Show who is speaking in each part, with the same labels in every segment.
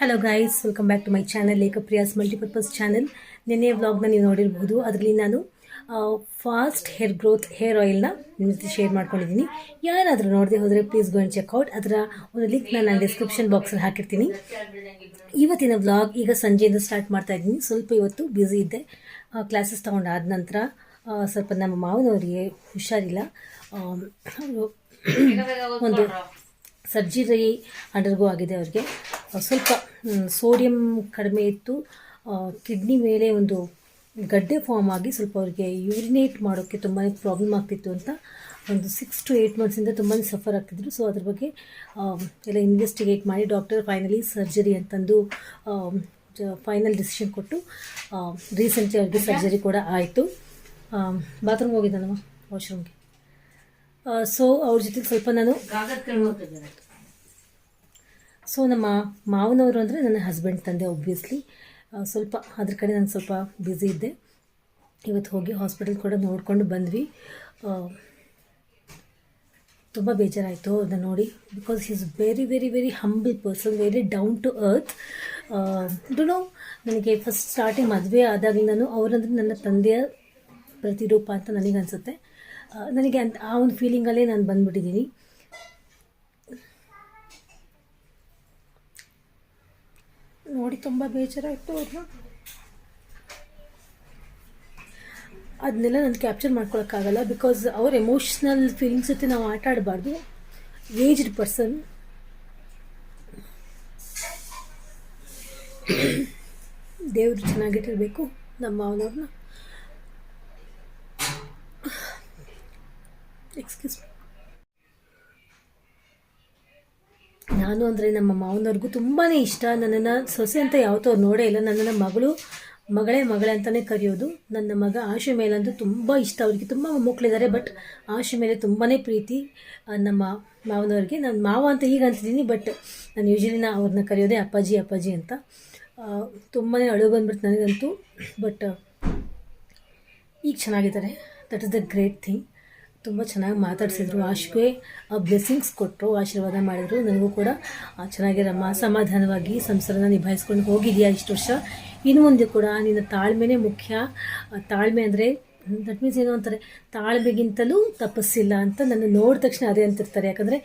Speaker 1: Hello guys welcome back to my channel ಏಕಪ್ರಿಯಾಸ್ Priya's multipurpose channel ನಿನ್ನೆ ವ್ಲಾಗ್ನ ನೀವು ನೋಡಿರ್ಬೋದು ಅದರಲ್ಲಿ ನಾನು ಫಾಸ್ಟ್ ಹೇರ್ ಗ್ರೋತ್ ಹೇರ್ ಆಯಿಲ್ನ ನಿಮ್ಮ ಜೊತೆ ಶೇರ್ ಮಾಡ್ಕೊಂಡಿದ್ದೀನಿ ಯಾರಾದರೂ ನೋಡದೆ ಹೋದರೆ ಪ್ಲೀಸ್ ಗೋ ಆ್ಯಂಡ್ ಚೆಕ್ಔಟ್ ಅದರ ಒಂದು ಲಿಂಕ್ನ ನಾನು ಡಿಸ್ಕ್ರಿಪ್ಷನ್ ಬಾಕ್ಸಲ್ಲಿ ಹಾಕಿರ್ತೀನಿ. ಇವತ್ತಿನ ವ್ಲಾಗ್ ಈಗ ಸಂಜೆಯಿಂದ ಸ್ಟಾರ್ಟ್ ಮಾಡ್ತಾ ಇದ್ದೀನಿ. ಸ್ವಲ್ಪ ಇವತ್ತು ಬ್ಯುಸಿ ಇದ್ದೆ. ಕ್ಲಾಸಸ್ ತೊಗೊಂಡಾದ ನಂತರ ಸ್ವಲ್ಪ ನಮ್ಮ ಮಾವನವರಿಗೆ ಹುಷಾರಿಲ್ಲ. ಒಂದು ಸರ್ಜರಿ ಅಂಡರ್ಗೋ ಆಗಿದೆ ಅವ್ರಿಗೆ. ಸ್ವಲ್ಪ ಸೋಡಿಯಂ ಕಡಿಮೆ ಇತ್ತು. ಕಿಡ್ನಿ ಮೇಲೆ ಒಂದು ಗಡ್ಡೆ ಫಾರ್ಮ್ ಆಗಿ ಸ್ವಲ್ಪ ಅವ್ರಿಗೆ ಯೂರಿನೇಟ್ ಮಾಡೋಕ್ಕೆ ತುಂಬಾ ಪ್ರಾಬ್ಲಮ್ ಆಗ್ತಿತ್ತು ಅಂತ ಒಂದು ಸಿಕ್ಸ್ ಟು ಏಯ್ಟ್ ಮಂತ್ಸಿಂದ ತುಂಬಾ ಸಫರ್ ಆಗ್ತಿದ್ರು. ಸೊ ಅದ್ರ ಬಗ್ಗೆ ಎಲ್ಲ ಇನ್ವೆಸ್ಟಿಗೇಟ್ ಮಾಡಿ ಡಾಕ್ಟರ್ ಫೈನಲಿ ಸರ್ಜರಿ ಅಂತಂದು ಫೈನಲ್ ಡಿಸಿಷನ್ ಕೊಟ್ಟು ರೀಸೆಂಟ್ಲಿ ಅವ್ರಿಗೆ ಸರ್ಜರಿ ಕೂಡ ಆಯಿತು. ಬಾತ್ರೂಮ್ಗೆ ಹೋಗಿದ್ದಾನಮ್ಮ ವಾಶ್ರೂಮ್ಗೆ ಸೊ ಅವ್ರ ಜೊತೆಗೆ ಸ್ವಲ್ಪ ನಾನು ಸೊ ನಮ್ಮ ಮಾವನವರು ಅಂದರೆ ನನ್ನ ಹಸ್ಬೆಂಡ್ ತಂದೆ ಒಬ್ವಿಯಸ್ಲಿ ಸ್ವಲ್ಪ ಅದ್ರ ಕಡೆ ನಾನು ಸ್ವಲ್ಪ ಬ್ಯುಸಿ ಇದ್ದೆ. ಇವತ್ತು ಹೋಗಿ ಹಾಸ್ಪಿಟಲ್ ಕೂಡ ನೋಡಿಕೊಂಡು ಬಂದ್ವಿ. ತುಂಬ ಬೇಜಾರಾಯಿತು ಅದನ್ನ ನೋಡಿ. Because he is very very very humble person very down to earth do know ನನಗೆ ಫಸ್ಟ್ ಸ್ಟಾರ್ಟಿಂಗ್ ಮದುವೆ ಆದಾಗಲಿಂದನೂ ಅವರಂದ್ರೆ ನನ್ನ ತಂದೆಯ ಪ್ರತಿರೂಪ ಅಂತ ನನಗನ್ಸುತ್ತೆ. ಆ, ನನಗೆ ಅಂತ ಆ ಒಂದು ಫೀಲಿಂಗಲ್ಲೇ ನಾನು ಬಂದ್ಬಿಟ್ಟಿದ್ದೀನಿ. ನೋಡಿ ತುಂಬ ಬೇಜಾರಾಯಿತು ಅವ್ರನ್ನ ಅದನ್ನೆಲ್ಲ ನಾನು ಕ್ಯಾಪ್ಚರ್ ಮಾಡ್ಕೊಳಕ್ಕಾಗಲ್ಲ ಬಿಕಾಸ್ ಅವ್ರ ಎಮೋಷ್ನಲ್ ಫೀಲಿಂಗ್ಸ್ ಜೊತೆ ನಾವು ಆಟ ಆಡಬಾರ್ದು. ಏಜ್ಡ್ ಪರ್ಸನ್ ದೇವರು ಚೆನ್ನಾಗಿಟ್ಟಿರಬೇಕು ನಮ್ಮ ಮಾವನವ್ರನ್ನ. ಎಕ್ಸ್ಕ್ಯೂಸ್ ನಾನು ಅಂದರೆ ನಮ್ಮ ಮಾವನವ್ರಿಗೂ ತುಂಬಾ ಇಷ್ಟ. ನನ್ನನ್ನು ಸೊಸೆ ಅಂತ ಯಾವತ್ತೂ ಅವ್ರು ನೋಡೇ ಇಲ್ಲ. ನನ್ನನ್ನು ಮಗಳು, ಮಗಳೇ ಮಗಳೇ ಅಂತಲೇ ಕರೆಯೋದು. ನನ್ನ ಮಗ ಆಶೆ ಮೇಲಂತೂ ತುಂಬ ಇಷ್ಟ. ಅವರಿಗೆ ತುಂಬ ಮಕ್ಕಳಿದ್ದಾರೆ ಬಟ್ ಆಶೆ ಮೇಲೆ ತುಂಬಾ ಪ್ರೀತಿ ನಮ್ಮ ಮಾವನವ್ರಿಗೆ. ನಾನು ಮಾವ ಅಂತ ಈಗ ಅಂತಿದ್ದೀನಿ ಬಟ್ ನಾನು ಯೂಶಲಿ ನಾ ಅವ್ರನ್ನ ಕರೆಯೋದೇ ಅಪ್ಪಾಜಿ ಅಪ್ಪಾಜಿ ಅಂತ. ತುಂಬಾ ಅಳು ಬಂದ್ಬಿಟ್ಟು ನನಗಂತೂ ಬಟ್ ಈಗ ಚೆನ್ನಾಗಿದ್ದಾರೆ. That is the great thing ತುಂಬ ಚೆನ್ನಾಗಿ ಮಾತಾಡಿಸಿದ್ರು. ಆಶ್ಗೆ ಬ್ಲೆಸ್ಸಿಂಗ್ಸ್ ಕೊಟ್ಟರು ಆಶೀರ್ವಾದ ಮಾಡಿದರು. ನನಗೂ ಕೂಡ ಚೆನ್ನಾಗಿ ರಮ ಸಮಾಧಾನವಾಗಿ ಸಂಸಾರನ ನಿಭಾಯಿಸ್ಕೊಂಡು ಹೋಗಿದೆಯಾ ಇಷ್ಟು ವರ್ಷ? ಇನ್ನು ಮುಂದೆ ಕೂಡ ನಿನ್ನ ತಾಳ್ಮೆನೇ ಮುಖ್ಯ. ತಾಳ್ಮೆ ಅಂದರೆ ದಟ್ ಮೀನ್ಸ್ ಏನು ಅಂತಾರೆ? ತಾಳ್ಮೆಗಿಂತಲೂ ತಪಸ್ಸಿಲ್ಲ ಅಂತ ನನ್ನ ನೋಡಿದ ತಕ್ಷಣ ಅದೇ ಅಂತಿರ್ತಾರೆ. ಯಾಕಂದರೆ,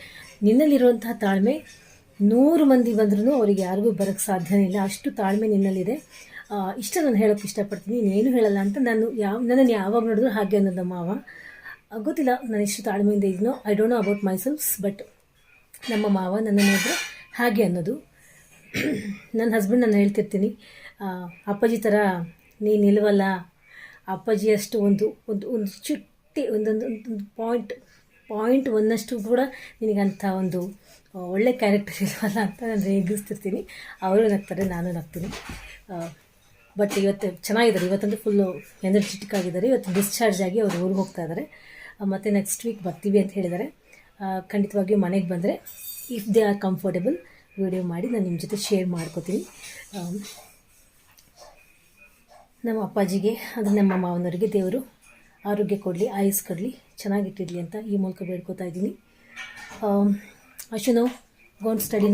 Speaker 1: ನಿನ್ನಲ್ಲಿರುವಂತಹ ತಾಳ್ಮೆ, ನೂರು ಮಂದಿ ಬಂದ್ರೂ ಅವ್ರಿಗೆ ಯಾರಿಗೂ ಬರೋಕ್ಕೆ ಸಾಧ್ಯನೇ ಇಲ್ಲ. ಅಷ್ಟು ತಾಳ್ಮೆ ನಿನ್ನಲ್ಲಿದೆ. ಇಷ್ಟ ನಾನು ಹೇಳೋಕ್ಕೆ ಇಷ್ಟಪಡ್ತೀನಿ. ನೀನೇನು ಹೇಳಲ್ಲ ಅಂತ ನಾನು ಯಾವ, ನನ್ನನ್ನು ಯಾವಾಗ ನೋಡಿದ್ರು ಹಾಗೆ ಅನ್ನೋದು ಮಾವ. ಗೊತ್ತಿಲ್ಲ, ನಾನು ಇಷ್ಟು ತಾಳ್ಮೆಯಿಂದ ಇದ್ನೋ I don't know about my selfs but ನಮ್ಮ ಮಾವ, ನನ್ನ ನೋಡಿದ್ರೆ ಹಾಗೆ ಅನ್ನೋದು. ನನ್ನ ಹಸ್ಬೆಂಡ್ ನಾನು ಹೇಳ್ತಿರ್ತೀನಿ. ಅಪ್ಪಾಜಿ ಥರ ನೀನು ನಿಲ್ವಲ್ಲ ಅಪ್ಪಾಜಿ ಅಷ್ಟು ಒಂದು ಒಂದು ಒಂದು ಚುಟ್ಟಿ ಒಂದೊಂದು ಒಂದು ಪಾಯಿಂಟ್ ಪಾಯಿಂಟ್ ಒಂದಷ್ಟು ಕೂಡ ನಿನಗಂಥ ಒಂದು ಒಳ್ಳೆ ಕ್ಯಾರೆಕ್ಟರ್ ಇಲ್ವಲ್ಲ ಅಂತ ನಾನು ರೇಗಿಸ್ತಿರ್ತೀನಿ ಅವರು ನಗ್ತಾರೆ, ನಾನು ನಗ್ತೀನಿ. ಬಟ್ ಇವತ್ತು ಚೆನ್ನಾಗಿದ್ದಾರೆ. ಇವತ್ತಂತೂ ಫುಲ್ಲು ಎನರ್ಜೆಟಿಕ್ ಆಗಿದ್ದಾರೆ. ಇವತ್ತು ಡಿಸ್ಚಾರ್ಜ್ ಆಗಿ ಅವರು ಊರಿಗೆ ಹೋಗ್ತಾ ಇದ್ದಾರೆ. ಮತ್ತು ನೆಕ್ಸ್ಟ್ ವೀಕ್ ಬರ್ತೀವಿ ಅಂತ ಹೇಳಿದ್ದಾರೆ. ಖಂಡಿತವಾಗಿಯೂ ಮನೆಗೆ ಬಂದರೆ if they are comfortable video ಮಾಡಿ ನಾನು ನಿಮ್ಮ ಜೊತೆ ಶೇರ್ ಮಾಡ್ಕೋತೀನಿ. ನಮ್ಮ ಅಪ್ಪಾಜಿಗೆ ಅದು ನಮ್ಮ ಮಾವನವರಿಗೆ ದೇವರು ಆರೋಗ್ಯ ಕೊಡಲಿ ಆಯುಸ್ ಕೊಡಲಿ ಚೆನ್ನಾಗಿಟ್ಟಿರಲಿ ಅಂತ ಈ ಮೂಲಕ ಬೇಡ್ಕೋತಾ ಇದ್ದೀನಿ. ಅಶುನೋ gone study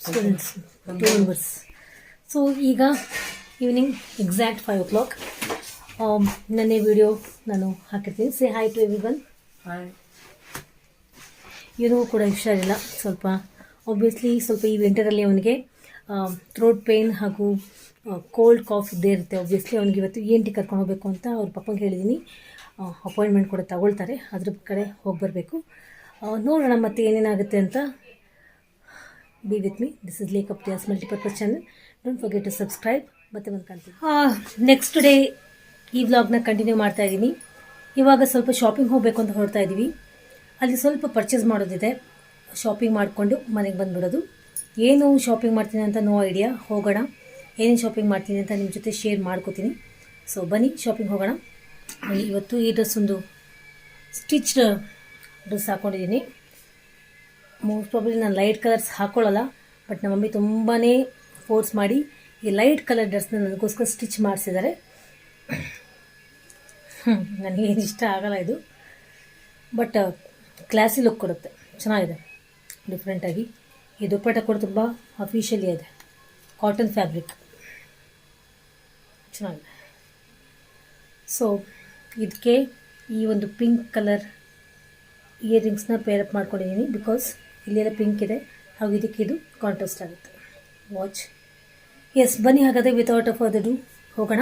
Speaker 1: students two members so ಈಗ evening exact five o'clock ನನ್ನೇ ವಿಡಿಯೋ ನಾನು ಹಾಕಿರ್ತೀನಿ. Say hi to everyone ಇವನಿಗೂ ಕೂಡ ಹುಷಾರಿಲ್ಲ. ಸ್ವಲ್ಪ ಒಬ್ವಿಯಸ್ಲಿ ಸ್ವಲ್ಪ ಈ ವಿಂಟರಲ್ಲಿ ಅವನಿಗೆ ಥ್ರೋಟ್ ಪೇಯ್ನ್ ಹಾಗೂ ಕೋಲ್ಡ್ ಕಾಫ್ ಇದ್ದೇ ಇರುತ್ತೆ. ಒಬ್ವಿಯಸ್ಲಿ ಅವನಿಗೆ ಇವತ್ತು ಇ ಎನ್ ಟಿ ಕರ್ಕೊಂಡು ಹೋಗಬೇಕು ಅಂತ ಅವ್ರ ಪಪ್ಪಂಗೆ ಹೇಳಿದ್ದೀನಿ ಅಪಾಯಿಂಟ್ಮೆಂಟ್ ಕೂಡ ತಗೊಳ್ತಾರೆ. ಅದ್ರ ಕಡೆ ಹೋಗಿ ಬರಬೇಕು. ನೋಡೋಣ ಮತ್ತೆ ಏನೇನಾಗುತ್ತೆ ಅಂತ. Be with me this is Lekhapriya's multipurpose channel don't forget to subscribe ಮತ್ತೆ ಒಂದು ಕಾಣ್ತೀನಿ ನೆಕ್ಸ್ಟ್ ಡೇ ಈ ವ್ಲಾಗ್ನ ಕಂಟಿನ್ಯೂ ಮಾಡ್ತಾ ಇದ್ದೀನಿ. ಇವಾಗ ಸ್ವಲ್ಪ ಶಾಪಿಂಗ್ ಹೋಗಬೇಕು ಅಂತ ಹೊರಡ್ತಾ ಇದ್ದೀವಿ. ಅಲ್ಲಿ ಸ್ವಲ್ಪ ಪರ್ಚೇಸ್ ಮಾಡೋದಿದೆ. ಶಾಪಿಂಗ್ ಮಾಡಿಕೊಂಡು ಮನೆಗೆ ಬಂದುಬಿಡೋದು. ಏನು ಶಾಪಿಂಗ್ ಮಾಡ್ತೀನಿ ಅಂತ ನೋ ಐಡಿಯಾ ಹೋಗೋಣ. ಏನೇನು ಶಾಪಿಂಗ್ ಮಾಡ್ತೀನಿ ಅಂತ ನಿಮ್ಮ ಜೊತೆ ಶೇರ್ ಮಾಡ್ಕೋತೀನಿ. ಸೊ ಬನ್ನಿ ಶಾಪಿಂಗ್ ಹೋಗೋಣ. ಇವತ್ತು ಈ ಡ್ರೆಸ್ ಒಂದು ಸ್ಟಿಚ್ಡ್ ಡ್ರೆಸ್ ಹಾಕ್ಕೊಂಡಿದ್ದೀನಿ ಮೋಸ್ಟ್ ಪ್ರಾಬ್ಲಿ ನಾನು ಲೈಟ್ ಕಲರ್ಸ್ ಹಾಕ್ಕೊಳ್ಳಲ್ಲ ಬಟ್ ನಮ್ಮ ಮಮ್ಮಿ ತುಂಬಾ ಫೋರ್ಸ್ ಮಾಡಿ ಈ ಲೈಟ್ ಕಲರ್ ಡ್ರೆಸ್ನ ನನಗೋಸ್ಕರ ಸ್ಟಿಚ್ ಮಾಡಿಸಿದ್ದಾರೆ. ನನಗೇನು ಇಷ್ಟ ಆಗಲ್ಲ ಇದು. ಬಟ್ ಕ್ಲಾಸಿ ಲುಕ್ ಕೊಡುತ್ತೆ. ಚೆನ್ನಾಗಿದೆ. ಡಿಫ್ರೆಂಟಾಗಿ ಈ ದುಪ್ಪಟ್ಟ ಕೂಡ ತುಂಬ ಅಫಿಷಿಯಲಿ ಇದೆ. ಕಾಟನ್ ಫ್ಯಾಬ್ರಿಕ್ ಚೆನ್ನಾಗಿದೆ. ಸೊ ಇದಕ್ಕೆ ಈ ಒಂದು ಪಿಂಕ್ ಕಲರ್ ಇಯರಿಂಗ್ಸ್ನ ಪೇರಪ್ ಮಾಡ್ಕೊಂಡಿದ್ದೀನಿ ಬಿಕಾಸ್ ಇಲ್ಲೆಲ್ಲ ಪಿಂಕ್ ಇದೆ. ಹಾಗೂ ಇದಕ್ಕೆ ಇದು ಕಾಂಟ್ರಾಸ್ಟ್ ಆಗುತ್ತೆ. ವಾಚ್ ಎಸ್ ಬನ್ನಿ ಹಾಗಾದರೆ ವಿತೌಟ್ ಅ ಫರ್ದರ್ ಹೋಗೋಣ.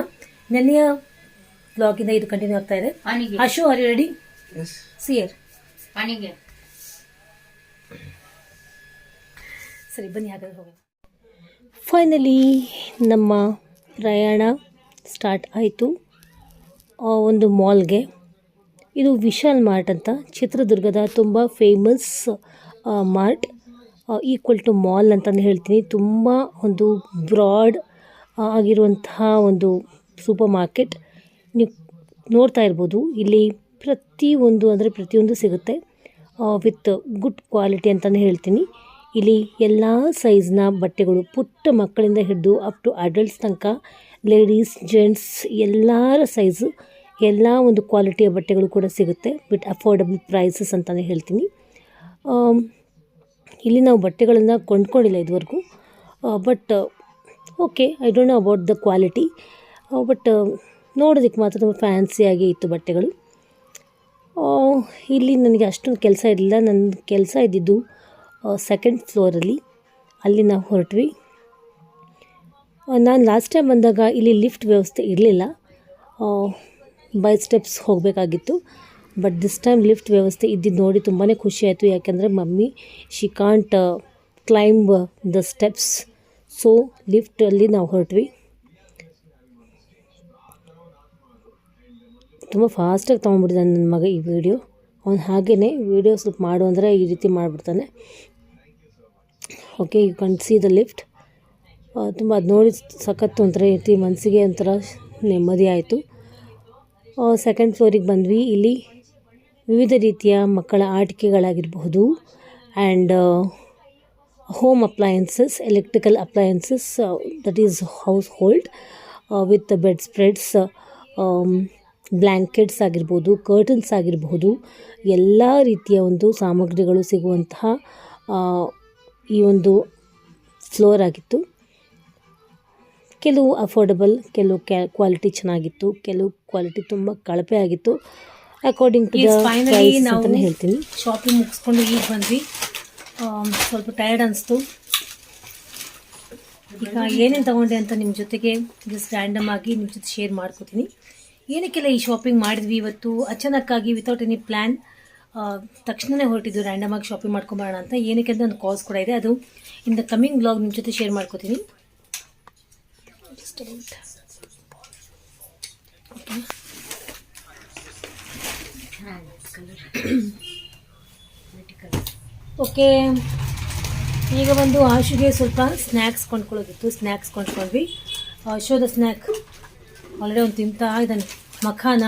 Speaker 1: ನೆನ್ನೆಯ ಬ್ಲಾಗಿಂದ ಇದು ಕಂಟಿನ್ಯೂ ಆಗ್ತಾ ಇದೆ. Ashu are you
Speaker 2: ready.
Speaker 1: ಸಿಯರ್ ಸರಿ ಬನ್ನಿ ಹಾಗಾದ್ರೆ ಹೋಗೋಣ. ಫೈನಲಿ ನಮ್ಮ ಪ್ರಯಾಣ ಸ್ಟಾರ್ಟ್ ಆಯಿತು. ಒಂದು ಮಾಲ್ಗೆ ಇದು ವಿಶಾಲ್ ಮಾರ್ಟ್ ಅಂತ. ಚಿತ್ರದುರ್ಗದ ತುಂಬ famous mart. Equal to mall ಅಂತಂದು ಹೇಳ್ತೀನಿ. ತುಂಬ ಒಂದು ಬ್ರಾಡ್ ಆಗಿರುವಂತಹ ಒಂದು ಸೂಪರ್ ಮಾರ್ಕೆಟ್ ನೋಡ್ತಾ ಇರ್ಬೋದು. ಇಲ್ಲಿ ಪ್ರತಿಯೊಂದು ಅಂದರೆ ಪ್ರತಿಯೊಂದು ಸಿಗುತ್ತೆ. ವಿತ್ ಗುಡ್ ಕ್ವಾಲಿಟಿ ಅಂತಲೇ ಹೇಳ್ತೀನಿ. ಇಲ್ಲಿ ಎಲ್ಲ ಸೈಜ್ನ ಬಟ್ಟೆಗಳು ಪುಟ್ಟ ಮಕ್ಕಳಿಂದ ಹಿಡಿದು ಅಪ್ ಟು ಅಡಲ್ಟ್ಸ್ ತನಕ ಲೇಡೀಸ್ ಜೆಂಟ್ಸ್ ಎಲ್ಲರ ಸೈಜು ಎಲ್ಲ ಒಂದು ಕ್ವಾಲಿಟಿಯ ಬಟ್ಟೆಗಳು ಕೂಡ ಸಿಗುತ್ತೆ. ವಿತ್ ಅಫೋರ್ಡಬಲ್ ಪ್ರೈಸಸ್ ಅಂತಲೇ ಹೇಳ್ತೀನಿ. ಇಲ್ಲಿ ನಾವು ಬಟ್ಟೆಗಳನ್ನು ಕೊಂಡ್ಕೊಂಡಿಲ್ಲ ಇದುವರೆಗೂ. But okay I don't know about the quality but ನೋಡೋದಕ್ಕೆ ಮಾತ್ರ ತುಂಬ ಫ್ಯಾನ್ಸಿಯಾಗಿ ಇತ್ತು ಬಟ್ಟೆಗಳು. ಇಲ್ಲಿ ನನಗೆ ಅಷ್ಟೊಂದು ಕೆಲಸ ಇರಲಿಲ್ಲ. ನನ್ನ ಕೆಲಸ ಇದ್ದಿದ್ದು ಸೆಕೆಂಡ್ ಫ್ಲೋರಲ್ಲಿ ಅಲ್ಲಿ. ನಾವು ಹೊರಟ್ವಿ. ನಾನು ಲಾಸ್ಟ್ ಟೈಮ್ ಬಂದಾಗ ಇಲ್ಲಿ ಲಿಫ್ಟ್ ವ್ಯವಸ್ಥೆ ಇರಲಿಲ್ಲ. ಬೈ ಸ್ಟೆಪ್ಸ್ ಹೋಗಬೇಕಾಗಿತ್ತು. ಬಟ್ ದಿಸ್ ಟೈಮ್ ಲಿಫ್ಟ್ ವ್ಯವಸ್ಥೆ ಇದ್ದಿದ್ದು ನೋಡಿ ತುಂಬಾ ಖುಷಿ ಆಯಿತು. ಯಾಕೆಂದರೆ mummy she can't climb the steps so ಲಿಫ್ಟಲ್ಲಿ ನಾವು ಹೊರಟ್ವಿ. ತುಂಬ ಫಾಸ್ಟಾಗಿ ತೊಗೊಂಡ್ಬಿಟ್ಟಿದ್ದಾನೆ ನನ್ನ ಮಗ ಈ ವಿಡಿಯೋ ಅವ್ನು ಹಾಗೇ ವಿಡಿಯೋ ಸ್ವಲ್ಪ ಮಾಡು ಅಂದರೆ ಈ ರೀತಿ ಮಾಡಿಬಿಡ್ತಾನೆ. Okay you can see the lift ತುಂಬ ಅದು ನೋಡಿ ಸಖತ್ತು ಒಂಥರ ರೀತಿ ಮನಸ್ಸಿಗೆ ಒಂಥರ ನೆಮ್ಮದಿ ಆಯಿತು. ಸೆಕೆಂಡ್ ಫ್ಲೋರಿಗೆ ಬಂದ್ವಿ. ಇಲ್ಲಿ ವಿವಿಧ ರೀತಿಯ ಮಕ್ಕಳ ಆಟಿಕೆಗಳಾಗಿರಬಹುದು and home appliances electrical appliances that is household with bedspreads blankets ಆಗಿರ್ಬೋದು ಕರ್ಟನ್ಸ್ ಆಗಿರಬಹುದು ಎಲ್ಲ ರೀತಿಯ ಒಂದು ಸಾಮಗ್ರಿಗಳು ಸಿಗುವಂತಹ ಈ ಒಂದು ಫ್ಲೋರ್ ಆಗಿತ್ತು. ಕೆಲವು ಅಫೋರ್ಡಬಲ್ ಕೆಲವು ಕ್ವಾಲಿಟಿ ಚೆನ್ನಾಗಿತ್ತು ಕೆಲವು ಕ್ವಾಲಿಟಿ ತುಂಬ ಕಳಪೆ ಆಗಿತ್ತು. ಅಕಾರ್ಡಿಂಗ್ ಟು
Speaker 3: ನಾವು-
Speaker 1: ಹೇಳ್ತೀನಿ.
Speaker 3: ಶಾಪಿಂಗ್ ಮುಗಿಸ್ಕೊಂಡು ಈಗ ಬಂದ್ವಿ. ಸ್ವಲ್ಪ ಟಯರ್ಡ್ ಅನಿಸ್ತು. ಈಗ ಏನೇನು ತಗೊಂಡೆ ಅಂತ ನಿಮ್ಮ ಜೊತೆಗೆ ಜಸ್ಟ್ ರ್ಯಾಂಡಮ್ ಆಗಿ ನಿಮ್ಮ ಜೊತೆ ಶೇರ್ ಮಾಡ್ಕೋತೀನಿ. ಏನಕ್ಕೆಲ್ಲ ಈ ಶಾಪಿಂಗ್ ಮಾಡಿದ್ವಿ ಇವತ್ತು? ಅಚಾನಕ್ಕಾಗಿ ವಿತೌಟ್ ಎನಿ ಪ್ಲ್ಯಾನ್ ತಕ್ಷಣವೇ ಹೊರಟಿದ್ದು ರ್ಯಾಂಡಮ್ ಆಗಿ ಶಾಪಿಂಗ್ ಮಾಡ್ಕೊಂಬರೋಣ ಅಂತ. ಏನಕ್ಕೆ ಅಂತ ಒಂದು ಕಾಸ್ ಕೂಡ ಇದೆ. ಅದು ಇನ್ ದ ಕಮಿಂಗ್ ಬ್ಲಾಗ್ ನಿಮ್ಮ ಜೊತೆ ಶೇರ್ ಮಾಡ್ಕೋತೀನಿ. ಓಕೆ ಈಗ ಬಂದು ಆಶುಗೆ ಸ್ವಲ್ಪ ಸ್ನ್ಯಾಕ್ಸ್ ಕೊಂಡ್ಕೊಳ್ಳೋದಿತ್ತು. ಸ್ನ್ಯಾಕ್ಸ್ ಕೊಂಡ್ಕೊಂಡ್ವಿ. ಶೋದ ಸ್ನ್ಯಾಕ್ ಆಲ್ರೆಡಿ ಒಂದು ತಿಂತಾ ಇದ್ದಾನೆ. ಮಖಾನ?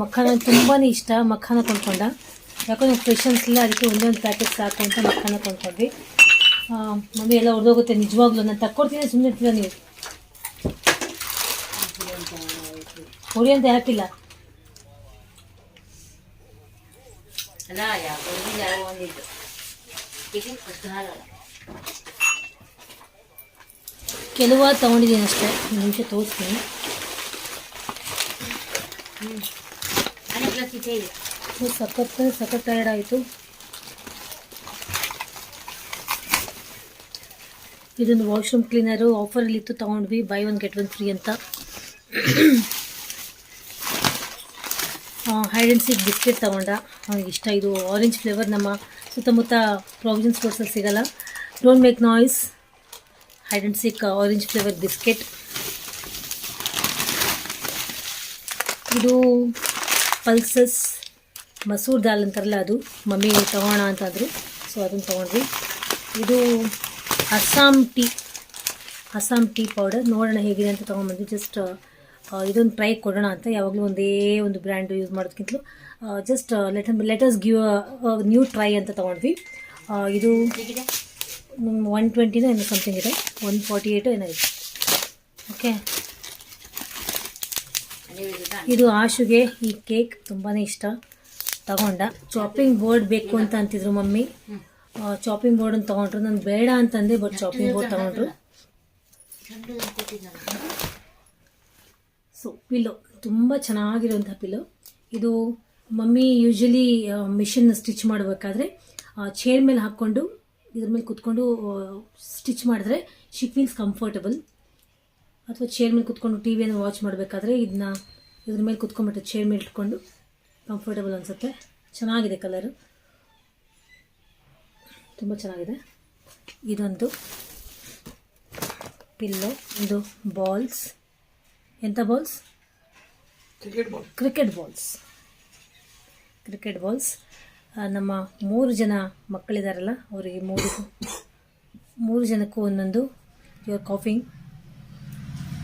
Speaker 3: ಮಖಾನ ತುಂಬಾ ಇಷ್ಟ. ಮಖಾನ ಕೊಂಡ್ಕೊಂಡ. ಯಾಕಂದ್ರೆ ಪೇಷನ್ಸ್ ಇಲ್ಲ ಅದಕ್ಕೆ ಒಂದೊಂದು ಒಂದು ಪ್ಯಾಕೆಟ್ ಸಾಕು ಅಂತ ಮಖಾನ ಕೊಂಡ್ಕೊಂಡ್ವಿ. ಮಮ್ಮಿ ಎಲ್ಲ ಹೊಡೆದೋಗುತ್ತೆ ನಿಜವಾಗ್ಲೂ ನಾನು ತಕ್ಕೊಡ್ತೀನಿ ಸುಮ್ಮನೆ ಇರ್ತೀರ ನೀವು? ಹೊಡಿ ಅಂತ ಯಾಕಿಲ್ಲ
Speaker 2: ಅಲ್ಲ ತಗೊಂಡಿದ್ದೀನಿ ಯಾರೋ ಒಂದಿದ್ದು ಟಿಫಿನ್ ಫಸ್ಟ್ ಹಾಲಲ್ಲ
Speaker 3: ಕೆಲವು ತೊಗೊಂಡಿದ್ದೀನಿ ಅಷ್ಟೇ. ಒಂದು ನಿಮಿಷ ತೋರಿಸ್ತೀನಿ
Speaker 2: ಅದೇ ಪ್ಲಸ್ ಇದೆ ಇದೆ
Speaker 3: ಇದು ಸಖತ್ ಸಖತ್ ಟೈರ್ಡ್ ಆಯಿತು. ಇದೊಂದು ವಾಶ್ರೂಮ್ ಕ್ಲೀನರು ಆಫರಲ್ಲಿ ಇತ್ತು, ತೊಗೊಂಡ್ವಿ. Buy one get one free ಅಂತ. ಹೈಡ್ ಆ್ಯಂಡ್ ಸಿಕ್ ಬಿಸ್ಕೆಟ್ ತೊಗೊಂಡ. ಅವನಿಗೆ ಇಷ್ಟ. ಇದು ಆರೆಂಜ್ ಫ್ಲೇವರ್ ನಮ್ಮ ಸುತ್ತಮುತ್ತ ಪ್ರಾವಿಷನ್ ಸ್ಟೋರ್ಸಲ್ಲಿ ಸಿಗಲ್ಲ. Don't make noise hide and seek orange flavour biscuit ಇದು ಪಲ್ಸಸ್ ಮಸೂರ್ ದಾಲ್ ಅಂತಾರಲ್ಲ ಅದು. ಮಮ್ಮಿ ತಗೋಣ ಅಂತಾದರು. ಸೊ ಅದನ್ನು ತೊಗೊಂಡ್ವಿ. ಇದು Assam tea Assam tea powder ನೋಡೋಣ ಹೇಗಿದೆ ಅಂತ ತೊಗೊಂಬಂದ್ವಿ ಜಸ್ಟ್ ಇದೊಂದು ಟ್ರೈ ಕೊಡೋಣ ಅಂತ. ಯಾವಾಗಲೂ ಒಂದೇ ಒಂದು brand use ಮಾಡೋದಕ್ಕಿಂತಲೂ just let letters give new try ಅಂತ ತೊಗೊಂಡ್ವಿ. ಇದು ಒನ್ ಟ್ವೆಂಟಿನೋ ಏನೋ ಸಮಥಿಂಗ್ ಇದೆ. ಒನ್ ಫಾರ್ಟಿ ಏಯ್ಟು ಏನೋ ಇದೆ. ಓಕೆ
Speaker 2: ಇದು
Speaker 3: ಆಶುಗೆ ಈ ಕೇಕ್ ತುಂಬಾ ಇಷ್ಟ. ತಗೊಂಡ. ಚಾಪಿಂಗ್ ಬೋರ್ಡ್ ಬೇಕು ಅಂತ ಅಂತಿದ್ರು ಮಮ್ಮಿ.
Speaker 1: ಚಾಪಿಂಗ್ ಬೋರ್ಡನ್ನು ತಗೊಂಡ್ರು. ನಾನು ಬೇಡ ಅಂತಂದೆ ಬಟ್ ಚಾಪಿಂಗ್ ಬೋರ್ಡ್ ತಗೊಂಡ್ರು. ಸೊ ಪಿಲ್ಲೋ ತುಂಬ ಚೆನ್ನಾಗಿರುವಂಥ ಪಿಲ್ಲೋ ಇದು ಮಮ್ಮಿ ಯೂಶಲಿ ಮಿಷಿನ್ ಸ್ಟಿಚ್ ಮಾಡಬೇಕಾದ್ರೆ ಚೇರ್ ಮೇಲೆ ಹಾಕ್ಕೊಂಡು, ಇದ್ರ ಮೇಲೆ ಕುತ್ಕೊಂಡು ಸ್ಟಿಚ್ ಮಾಡಿದ್ರೆ ಶಿ ಫೀಲ್ಸ್ ಕಂಫರ್ಟಬಲ್ ಅಥವಾ ಚೇರ್ ಮೇಲೆ ಕುತ್ಕೊಂಡು ಟಿ ವಿಯನ್ನು ವಾಚ್ ಮಾಡಬೇಕಾದ್ರೆ ಇದನ್ನ ಇದ್ರ ಮೇಲೆ ಕುತ್ಕೊಂಡ್ಬಿಟ್ಟು ಚೇರ್ ಮೇಲೆ ಇಟ್ಕೊಂಡು ಕಂಫರ್ಟಬಲ್ ಅನಿಸುತ್ತೆ. ಚೆನ್ನಾಗಿದೆ ಕಲರು ತುಂಬ ಚೆನ್ನಾಗಿದೆ. ಇದೊಂದು ಪಿಲ್ಲೋ ಇದು ಬಾಲ್ಸ್ ಎಂಥ balls cricket balls cricket balls ನಮ್ಮ ಮೂರು ಜನ ಮಕ್ಕಳಿದಾರಲ್ಲ ಅವರಿಗೆ ಮೂರು ಮೂರು ಜನಕ್ಕೂ ಒಂದೊಂದು ಯುವರ್ ಕಾಫಿಂಗ್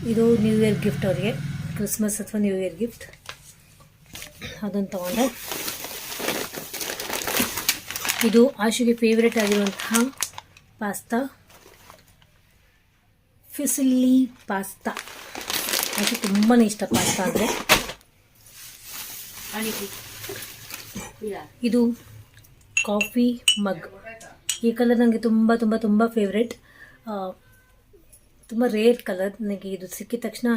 Speaker 1: ಇದು ನ್ಯೂ ಇಯರ್ ಗಿಫ್ಟ್ ಅವರಿಗೆ. ಕ್ರಿಸ್ಮಸ್ ಅಥವಾ ನ್ಯೂ ಇಯರ್ ಗಿಫ್ಟ್ ಅದನ್ನು ತಗೊಂಡೆ. ಇದು ಆಶುಗೆ ಫೇವ್ರೇಟ್ ಆಗಿರುವಂತಹ ಪಾಸ್ತಾ. Fusilli pasta. ಆಕೆ ತುಂಬಾ ಇಷ್ಟ ಪಾಸ್ತಾ ಅಂದರೆ. ಇದು ಕಾಫಿ ಮಗ್. ಈ ಕಲರ್ ನನಗೆ ತುಂಬ ತುಂಬ ತುಂಬ ಫೇವ್ರೆಟ್ ತುಂಬ ರೇರ್ ಕಲರ್ ನನಗೆ ಇದು ಸಿಕ್ಕಿದ ತಕ್ಷಣ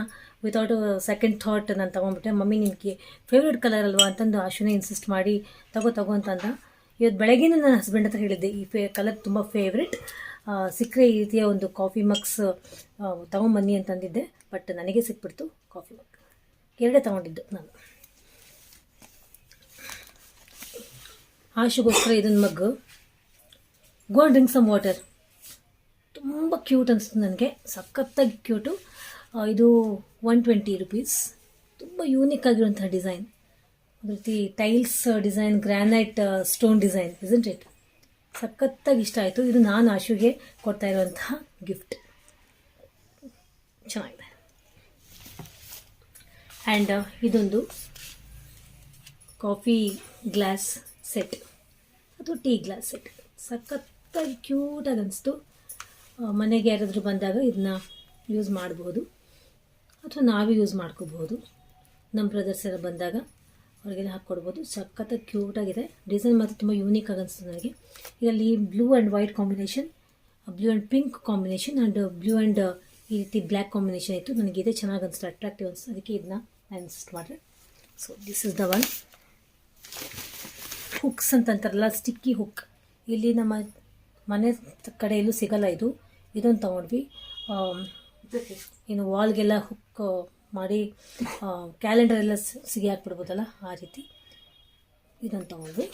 Speaker 1: ವಿತೌಟ್ ಸೆಕೆಂಡ್ ಥಾಟ್ ನಾನು ತೊಗೊಂಡ್ಬಿಟ್ಟೆ. ಮಮ್ಮಿ ನಿನಗೆ ಫೇವ್ರೆಟ್ ಕಲರ್ ಅಲ್ವಾ ಅಂತಂದು ಆಶುನೇ ಇನ್ಸಿಸ್ಟ್ ಮಾಡಿ, ತಗೋ ತಗೋ ಅಂತಂದ. ಇವತ್ತು ಬೆಳಗ್ಗೆ ನನ್ನ ಹಸ್ಬೆಂಡ್ ಹತ್ರ ಹೇಳಿದ್ದೆ, ಈ ಫೇ ಕಲರ್ ತುಂಬ ಫೇವ್ರೆಟ್ ಸಿಕ್ಕರೆ ಈ ರೀತಿಯ ಒಂದು ಕಾಫಿ ಮಗ್ಸ್ ತೊಗೊಂಬನ್ನಿ ಅಂತಂದಿದ್ದೆ. ಬಟ್ ನನಗೆ ಸಿಕ್ಬಿಡ್ತು ಕಾಫಿ ಮಗ್ ಎರಡೇ ತೊಗೊಂಡಿದ್ದು ನಾನು. ಆಶುಗೋಸ್ಕರ ಇದನ್ನ mug go drink some water ತುಂಬ ಕ್ಯೂಟ್ ಅನಿಸ್ತು ನನಗೆ. ಸಖತ್ತಾಗಿ ಕ್ಯೂಟು ಇದು ಒನ್ ಟ್ವೆಂಟಿ ರುಪೀಸ್ ತುಂಬ ಯೂನಿಕ್ ಆಗಿರುವಂಥ ಡಿಸೈನ್ ಅದೇ tiles design granite stone design isn't it ಸಖತ್ತಾಗಿ ಇಷ್ಟ ಆಯಿತು. ಇದು ನಾನು ಆಶುಗೆ ಕೊಡ್ತಾ ಇರುವಂತಹ ಗಿಫ್ಟ್ ಚೆನ್ನಾಗಿದೆ. ಆ್ಯಂಡ್ ಇದೊಂದು ಕಾಫಿ ಗ್ಲಾಸ್ ಸೆಟ್ ಅಥವಾ ಟೀ ಗ್ಲಾಸ್ ಸೆಟ್ ಸಖತ್ತಾಗಿ ಕ್ಯೂಟಾಗಿ ಅನಿಸ್ತು. ಮನೆಗೆ ಯಾರಾದರೂ ಬಂದಾಗ ಇದನ್ನ ಯೂಸ್ ಮಾಡಬಹುದು ಅಥವಾ ನಾವೇ ಯೂಸ್ ಮಾಡ್ಕೋಬಹುದು. ನಮ್ಮ ಬ್ರದರ್ಸ್ ಎಲ್ಲ ಬಂದಾಗ ಅವ್ರಿಗೆಲ್ಲ ಹಾಕ್ಕೊಡ್ಬೋದು ಸಖತ್ತಾಗಿ ಕ್ಯೂಟಾಗಿದೆ ಡಿಸೈನ್ ಮಾತ್ರ ತುಂಬ ಯೂನಿಕ್ ಆಗಿ ಅನಿಸ್ತು ನನಗೆ. ಇದರಲ್ಲಿ blue and white combination blue and pink combination and blue and ಈ ರೀತಿ ಬ್ಲ್ಯಾಕ್ ಕಾಂಬಿನೇಷನ್ ಇತ್ತು. ನನಗೆ ಇದೇ ಚೆನ್ನಾಗಿ ಅನಿಸ್ತು ಅಟ್ರಾಕ್ಟಿವ್ ಅನಿಸ್ತು ಅದಕ್ಕೆ ಇದನ್ನ ನಾನು ಇನ್ಸಿಸ್ಟ್ ಮಾಡಿದೆ. So this is the one hooks ಅಂತಂತಾರಲ್ಲ sticky hook ಇಲ್ಲಿ ನಮ್ಮ ಮನೆ ಕಡೆಯಲ್ಲೂ ಸಿಗಲ್ಲ ಇದು. ಇದೊಂದು ತೊಗೊಂಡ್ವಿ. ಇನ್ನು ವಾಲ್ಗೆಲ್ಲ ಹುಕ್ ಮಾಡಿ ಕ್ಯಾಲೆಂಡರ್ ಎಲ್ಲ ಸಿಗಿ ಹಾಕ್ಬಿಡ್ಬೋದಲ್ಲ ಆ ರೀತಿ. ಇದನ್ನು ತೊಗೊಂಡ್ವಿ.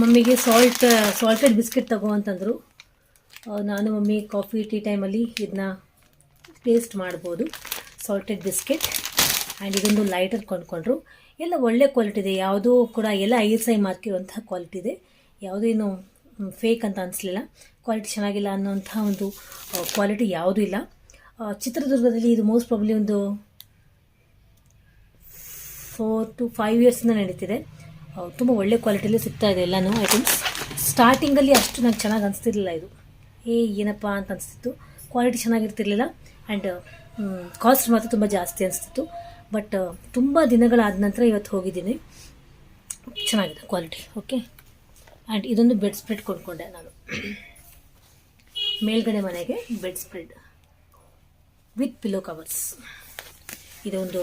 Speaker 1: ಮಮ್ಮಿಗೆ ಸಾಲ್ಟ್ ಸಾಲ್ಟೆಡ್ ಬಿಸ್ಕೆಟ್ ತಗೋ ಅಂತಂದರು. ನಾನು, ಮಮ್ಮಿ ಕಾಫಿ ಟೀ ಟೈಮಲ್ಲಿ ಇದನ್ನ ಟೇಸ್ಟ್ ಮಾಡ್ಬೋದು. ಸಾಲ್ಟೆಡ್ ಬಿಸ್ಕೆಟ್ ಆ್ಯಂಡ್ ಇದೊಂದು ಲೈಟರ್ ಕೊಂಡ್ಕೊಂಡ್ರು. ಎಲ್ಲ ಒಳ್ಳೆ ಕ್ವಾಲಿಟಿ ಇದೆ. ಯಾವುದೂ ಕೂಡ, ಎಲ್ಲ ಐ ಎಸ್ ಐ ಮಾರ್ಕ್ ಇರುವಂತಹ ಕ್ವಾಲಿಟಿ ಇದೆ. ಯಾವುದೇನು ಫೇಕ್ ಅಂತ ಅನಿಸ್ಲಿಲ್ಲ. ಕ್ವಾಲಿಟಿ ಚೆನ್ನಾಗಿಲ್ಲ ಅನ್ನೋಂಥ ಒಂದು ಕ್ವಾಲಿಟಿ ಯಾವುದೂ ಇಲ್ಲ. ಚಿತ್ರದುರ್ಗದಲ್ಲಿ ಇದು ಮೋಸ್ಟ್ ಪ್ರಾಬ್ಲಿ ಒಂದು ಫೋರ್ ಟು ಫೈವ್ ಇಯರ್ಸಿಂದ ನಡೀತಿದೆ. ತುಂಬ ಒಳ್ಳೆ ಕ್ವಾಲಿಟಿಯಲ್ಲಿ ಸಿಗ್ತಾ ಇದೆ ಎಲ್ಲನೂ ಐಟಮ್ಸ್ ಸ್ಟಾರ್ಟಿಂಗಲ್ಲಿ ಅಷ್ಟು ನಂಗೆ ಚೆನ್ನಾಗಿ ಅನಿಸ್ತಿರ್ಲಿಲ್ಲ ಇದು. ಏ, ಏನಪ್ಪ ಅಂತ ಅನಿಸ್ತಿತ್ತು. ಕ್ವಾಲಿಟಿ ಚೆನ್ನಾಗಿರ್ತಿರ್ಲಿಲ್ಲ. ಆ್ಯಂಡ್ ಕಾಸ್ಟ್ ಮಾತ್ರ ತುಂಬ ಜಾಸ್ತಿ ಅನಿಸ್ತಿತ್ತು. ಬಟ್ ತುಂಬ ದಿನಗಳಾದ ನಂತರ ಇವತ್ತು ಹೋಗಿದ್ದೀನಿ. ಚೆನ್ನಾಗಿದೆ ಕ್ವಾಲಿಟಿ ಓಕೆ ಆ್ಯಂಡ್ ಇದೊಂದು ಬೆಡ್ ಸ್ಪ್ರೆಡ್ ಕೊಂಡ್ಕೊಂಡೆ ನಾನು. ಮೇಲ್ಗಡೆ ಮನೆಗೆ bedspread with pillow covers ಇದೊಂದು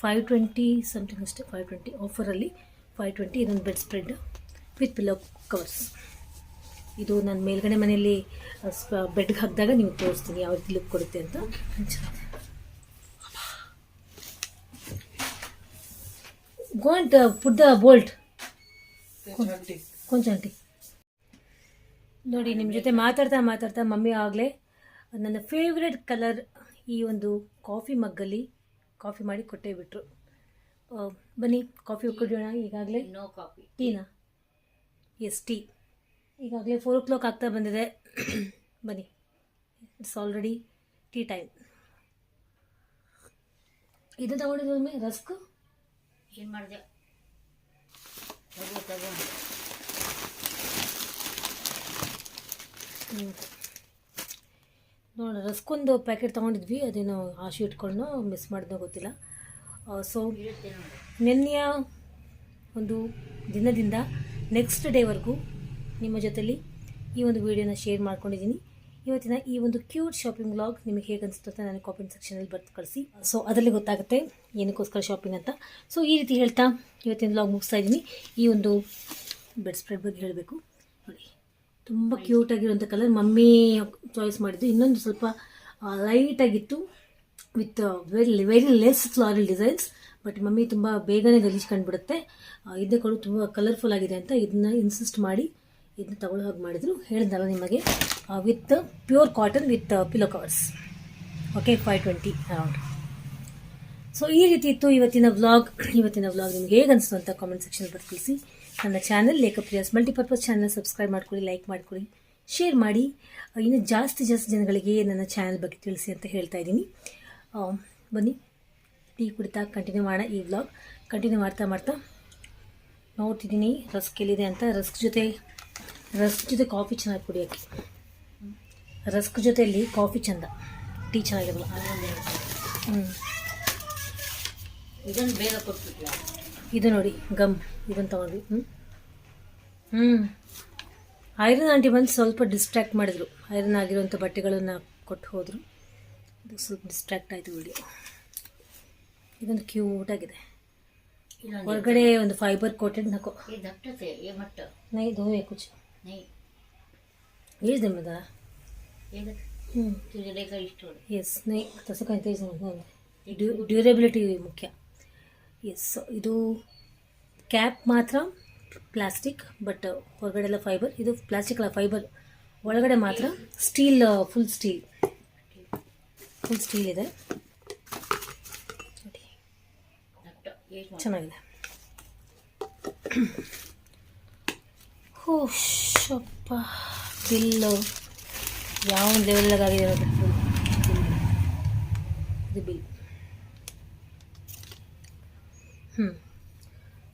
Speaker 1: ಫೈವ್ ಟ್ವೆಂಟಿ ಸಮಥಿಂಗ್ ಅಷ್ಟೇ ಫೈವ್ ಟ್ವೆಂಟಿ ಆಫರಲ್ಲಿ ಫೈವ್ ಟ್ವೆಂಟಿ ಇದೊಂದು bedspread with pillow covers ಇದು ನಾನು ಮೇಲ್ಗಡೆ ಮನೆಯಲ್ಲಿ ಬೆಡ್ಗೆ ಹಾಕಿದಾಗ ನೀವು ತೋರಿಸ್ತೀನಿ ಯಾವ ರೀತಿ ಲುಕ್ ಕೊಡುತ್ತೆ ಅಂತ. ಚೆನ್ನಾಗಿದೆ ಗೋಂಟ್ ಪುಟ್ ದ ಬೋಲ್ಟ್ ಕೊಂಚಂಟಿ ನೋಡಿ ನಿಮ್ಮ ಜೊತೆ ಮಾತಾಡ್ತಾ ಮಾತಾಡ್ತಾ ಮಮ್ಮಿ ಆಗಲೇ ನನ್ನ ಫೇವ್ರೆಟ್ ಕಲರ್ ಈ ಒಂದು ಕಾಫಿ ಮಗ್ಗಲ್ಲಿ ಕಾಫಿ ಮಾಡಿ ಕೊಟ್ಟೇ ಬಿಟ್ರು. ಬನ್ನಿ ಕಾಫಿ ಕುಡಿಯೋಣ ಈಗಾಗಲೇ.
Speaker 3: ನೋ ಕಾಫಿ
Speaker 1: ಟೀನಾ ಎಸ್ ಟೀ ಈಗಾಗಲೇ ಫೋರ್ ಓ ಕ್ಲಾಕ್ ಆಗ್ತಾ ಬಂದಿದೆ. ಬನ್ನಿ ಇಟ್ಸ್ ಆಲ್ರೆಡಿ ಟೀ ಟೈಮ್ ಇದು ತಗೊಂಡಿದ್ದು ರಸ್ಕ್?
Speaker 3: ಏನು ಮಾಡಿದೆ? ತಗೋ ತಗೋ.
Speaker 1: ನೋಡಿ, ರಸ್ಕೊಂದು ಪ್ಯಾಕೆಟ್ ತೊಗೊಂಡಿದ್ವಿ, ಅದೇನೋ ಆಶೆ ಇಟ್ಕೊಂಡು ಮಿಸ್ ಮಾಡಿದ್ನೋ ಗೊತ್ತಿಲ್ಲ. ಸೊ ನೆನ್ನೆಯ ಒಂದು ದಿನದಿಂದ ನೆಕ್ಸ್ಟ್ ಡೇವರೆಗೂ ನಿಮ್ಮ ಜೊತೆಲಿ ಈ ಒಂದು ವಿಡಿಯೋನ ಶೇರ್ ಮಾಡ್ಕೊಂಡಿದ್ದೀನಿ. ಇವತ್ತಿನ ಈ ಒಂದು ಕ್ಯೂಟ್ ಶಾಪಿಂಗ್ ಬ್ಲಾಗ್ ನಿಮಗೆ ಹೇಗೆ ಅನಿಸ್ತು ಅಂತ ನನಗೆ ಕಾಮೆಂಟ್ ಸೆಕ್ಷನಲ್ಲಿ ಬರ್ತು ಕಳಿಸಿ. ಸೊ ಅದರಲ್ಲಿ ಗೊತ್ತಾಗುತ್ತೆ ಏನಕ್ಕೋಸ್ಕರ ಶಾಪಿಂಗ್ ಅಂತ. ಸೊ ಈ ರೀತಿ ಹೇಳ್ತಾ ಇವತ್ತಿನ ಬ್ಲಾಗ್ ಮುಗಿಸ್ತಾ ಇದ್ದೀನಿ. ಈ ಒಂದು ಬೆಡ್ ಸ್ಪ್ರೆಡ್ ಬಗ್ಗೆ ಹೇಳಬೇಕು. ನೋಡಿ ತುಂಬ ಕ್ಯೂಟಾಗಿರುವಂಥ ಕಲರ್ ಮಮ್ಮಿ ಚಾಯ್ಸ್ ಮಾಡಿದ್ದು. ಇನ್ನೊಂದು ಸ್ವಲ್ಪ ಲೈಟಾಗಿತ್ತು with very very less floral designs but mummy ತುಂಬ ಬೇಗನೆ ಗಲೀಜು ಕಂಡುಬಿಡುತ್ತೆ. ಇದನ್ನೇ ಕೂಡ ತುಂಬ ಕಲರ್ಫುಲ್ ಆಗಿದೆ ಅಂತ ಇದನ್ನ ಇನ್ಸಿಸ್ಟ್ ಮಾಡಿ ಇದನ್ನ ತಗೊಳ್ಳೋ ಹಾಗೆ ಮಾಡಿದ್ರು. ಹೇಳಿದ್ನಲ್ಲ ನಿಮಗೆ with pure cotton with pillow covers okay five twenty around so ಈ ರೀತಿ ಇತ್ತು ಇವತ್ತಿನ ವ್ಲಾಗ್ ಇವತ್ತಿನ ವ್ಲಾಗ್ ನಿಮ್ಗೆ ಹೇಗೆ ಅನಿಸ್ತು ಅಂತ ಕಾಮೆಂಟ್ ಸೆಕ್ಷನ್ ಬರ್ ತಿಳಿಸಿ. ನನ್ನ channel Lekhapriya's multipurpose channel subscribe ಮಾಡ್ಕೊಳ್ಳಿ ಲೈಕ್ ಮಾಡ್ಕೊಳ್ಳಿ ಶೇರ್ ಮಾಡಿ. ಇನ್ನು ಜಾಸ್ತಿ ಜಾಸ್ತಿ ಜನಗಳಿಗೆ ನನ್ನ ಚಾನಲ್ ಬಗ್ಗೆ ತಿಳಿಸಿ ಅಂತ ಹೇಳ್ತಾ ಇದ್ದೀನಿ. ಬನ್ನಿ, ಟೀ ಕುಡಿತಾ ಕಂಟಿನ್ಯೂ ಮಾಡೋಣ ಈ ವ್ಲಾಗ್ ಕಂಟಿನ್ಯೂ ಮಾಡ್ತಾ ಮಾಡ್ತಾ ನೋಡ್ತಿದ್ದೀನಿ ರಸ್ಕ್ ಎಲ್ಲಿದೆ ಅಂತ. ರಸ್ಕ್ ಜೊತೆ ರಸ್ಕ್ ಜೊತೆ ಕಾಫಿ ಚೆನ್ನಾಗಿ ಕುಡಿಯೋಕ್ಕೆ. ರಸ್ಕ್ ಜೊತೆಯಲ್ಲಿ ಕಾಫಿ ಚೆಂದ. ಟೀ ಚೆನ್ನಾಗಿರಲ್ಲ. ಹ್ಞೂ
Speaker 3: ಇದನ್ನು ಬೇಗ ಕೊಟ್ಬಿಟ್ಲ?
Speaker 1: ಇದು ನೋಡಿ ಗಮ್. ಇದನ್ನು ತೊಗೊಂಡ್ವಿ. ಹ್ಞೂ ಹ್ಞೂ ಐರನ್ ಆಂಟಿ ಬಂದು ಸ್ವಲ್ಪ ಡಿಸ್ಟ್ರ್ಯಾಕ್ಟ್ ಮಾಡಿದರು. ಐರನ್ ಆಗಿರುವಂಥ ಬಟ್ಟೆಗಳನ್ನು ಕೊಟ್ಟು ಹೋದರು. ಇದು ಸ್ವಲ್ಪ ಡಿಸ್ಟ್ರ್ಯಾಕ್ಟ್ ಆಯಿತು ಬಿಡಿ ಇದೊಂದು ಕ್ಯೂಟಾಗಿದೆ ಹೊರಗಡೆ ಒಂದು ಫೈಬರ್ ಕೋಟೆಡ್ ನಕೋ ನೈ ಧೋಯೆ ಕುಚ್.
Speaker 3: नहीं
Speaker 1: ಏಜ್ ದಮ್ಮದ
Speaker 3: ये देख
Speaker 1: ಹ್ಞೂ
Speaker 3: तुझे लेकर स्टोर
Speaker 1: ಎಸ್ ನೈ ತಸಕ ತೇಜ್ ಡ್ಯೂರೇಬಿಲಿಟಿ ಮುಖ್ಯ ಎಸ್ ಇದು ಕ್ಯಾಪ್ ಮಾತ್ರ ಪ್ಲಾಸ್ಟಿಕ್ ಬಟ್ ಹೊರಗಡೆ ಎಲ್ಲ ಫೈಬರ್ ಇದು ಪ್ಲಾಸ್ಟಿಕ್ ಅಲ್ಲ ಫೈಬರ್ ಒಳಗಡೆ ಮಾತ್ರ steel full steel full steel ಇದೆ ನೋಡಿ
Speaker 3: धपट ये मट्ट
Speaker 1: ಚೆನ್ನಾಗಿದೆ ಹೋ ಶಪ್ಪ ಬಿಲ್ಲು. ಯಾವ ಲೆವೆಲ್ಗಾಗಿದೆ ನೋಡಿ ಇದು ಬಿಲ್. ಹ್ಞೂ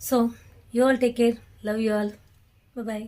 Speaker 1: so you all take care love you all bye